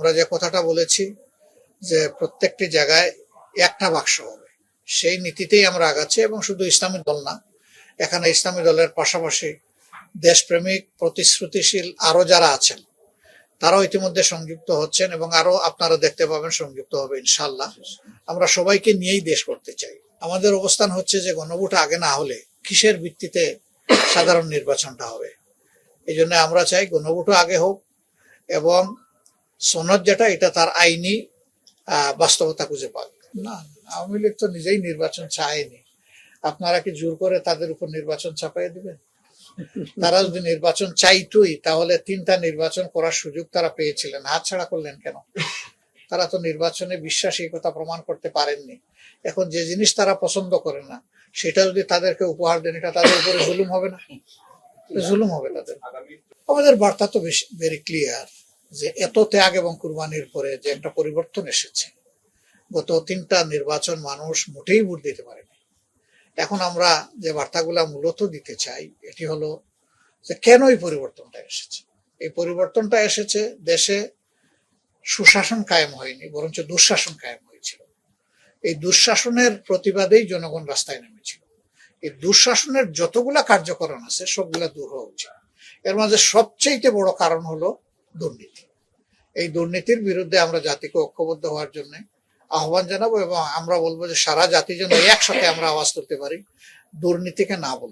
আমরা যে কথাটা বলেছি যে প্রত্যেকটি জায়গায় একটা বাক্স হবে, সেই নীতিতেই আমরা আগাচ্ছি এবং শুধু ইসলামী দল না, এখানে ইসলামী দলের পাশাপাশি দেশপ্রেমিক, প্রতিশ্রুতিশীল আরও যারা আছেন, তারাও ইতিমধ্যে সংযুক্ত হচ্ছেন এবং আরও আপনারা দেখতে পাবেন সংযুক্ত হবে ইনশাল্লাহ আমরা সবাইকে নিয়েই দেশ করতে চাই। আমাদের অবস্থান হচ্ছে যে গণভোট আগে না হলে কিসের ভিত্তিতে সাধারণ নির্বাচনটা হবে? এই জন্য আমরা চাই গণভোটও আগে হোক এবং সনদ যেটা এটা তার আইনি বাস্তবতা খুঁজে পাবে না আওয়ামী লীগ তো নিজেই নির্বাচন চায়নি। আপনারা কি জোর করে তাদের উপর নির্বাচন চাপাই দিবেন? তারা যদি নির্বাচন চাইতোই তাহলে তিনটা নির্বাচন করার সুযোগ তারা পেয়েছিলেন। হাতছাড়া করলেন কেন? তারা তো নির্বাচনে বিশ্বাসী এই কথা প্রমাণ করতে পারেননি। এখন যে জিনিস তারা পছন্দ করে না সেটা যদি তাদেরকে উপহার দেন এটা তাদের উপরে জুলুম হবে না? জুলুম হবে তাদের। আমাদের বার্তা তো বেশি ভেরি ক্লিয়ার যে এত ত্যাগ এবং কুরবানির পরে যে একটা পরিবর্তন এসেছে। গত তিনটা নির্বাচন মানুষ মোটেই ভোট দিতে পারেনি। এখন আমরা যে বার্তাগুলা মূলত দিতে চাই, এটি হলো যে কেন এই পরিবর্তনটা এসেছে? এই পরিবর্তনটা এসেছে দেশে সুশাসন কায়েম হয়নি, বরঞ্চ দুঃশাসন কায়েম হয়েছিল। এই দুঃশাসনের প্রতিবাদেই জনগণ রাস্তায় নেমেছিল। এই দুঃশাসনের যতগুলা কার্যকরণ আছে, সবগুলা দূর হওয়া উচিত। এর মাঝে সবচেয়ে বড় কারণ হলো দুর্নীতি। এই দুর্নীতির বিরুদ্ধে আমরা জাতিকে ঐক্যবদ্ধ হওয়ার জন্য আহ্বান জানাব এবং আমরা বলব যে সারা জাতি যেন একসাথে আমরা আওয়াজ করতে পারি। দুর্নীতিকে না বলতে